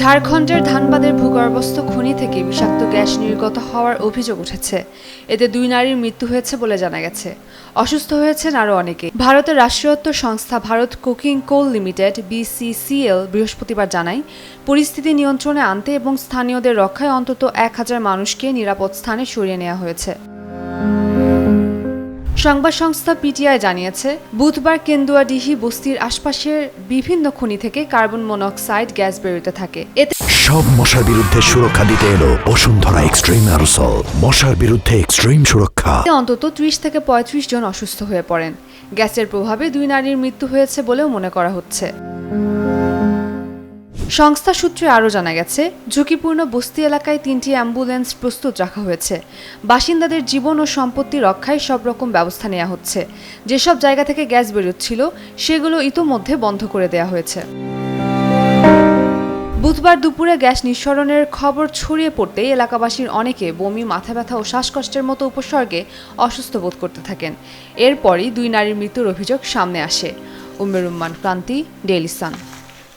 ঝাড়খণ্ডের ধানবাদের ভূগর্ভস্থ খনি থেকে বিষাক্ত গ্যাস নির্গত হওয়ার অভিযোগ উঠেছে। এতে দুই নারীর মৃত্যু হয়েছে বলে জানা গেছে। অসুস্থ হয়েছেন আরও অনেকে। ভারতের রাষ্ট্রায়ত্ত সংস্থা Bharat coking coal limited, BCCL, বৃহস্পতিবার জানায়, পরিস্থিতি নিয়ন্ত্রণে আনতে এবং স্থানীয়দের রক্ষায় অন্তত এক হাজার মানুষকে নিরাপদ স্থানে সরিয়ে নেওয়া হয়েছে। সংবাদ সংস্থা পিটিআই জানিয়েছে বুধবার কেন্দুয়াডিহি বস্তির আশপাশের বিভিন্ন খনি থেকে কার্বন মনোক্সাইড গ্যাস বেরোতে থাকে। এতে সব মশার বিরুদ্ধে সুরক্ষা দিতে এলো বসুন্ধরা এক্সট্রিম অ্যারোসল। মশার বিরুদ্ধে এক্সট্রিম সুরক্ষা। অন্তত ত্রিশ থেকে পঁয়ত্রিশ জন অসুস্থ হয়ে পড়েন। গ্যাসের প্রভাবে দুই নারীর মৃত্যু হয়েছে বলেও মনে করা হচ্ছে। সংস্থা সূত্রে আরও জানা গেছে, ঝুঁকিপূর্ণ বস্তি এলাকায় তিনটি অ্যাম্বুলেন্স প্রস্তুত রাখা হয়েছে। বাসিন্দাদের জীবন ও সম্পত্তি রক্ষায় সব রকম ব্যবস্থা নেওয়া হচ্ছে। যেসব জায়গা থেকে গ্যাস বেরোচ্ছিল, সেগুলো ইতোমধ্যে বন্ধ করে দেওয়া হয়েছে। বুধবার দুপুরে গ্যাস নিঃসরণের খবর ছড়িয়ে পড়তেই এলাকাবাসীর অনেকে বমি, মাথা ব্যথা ও শ্বাসকষ্টের মতো উপসর্গে অসুস্থ বোধ করতে থাকেন। এরপরই দুই নারীর মৃত্যুর অভিযোগ সামনে আসে। উমের উম্মান ক্রান্তি, ডেইলি সান।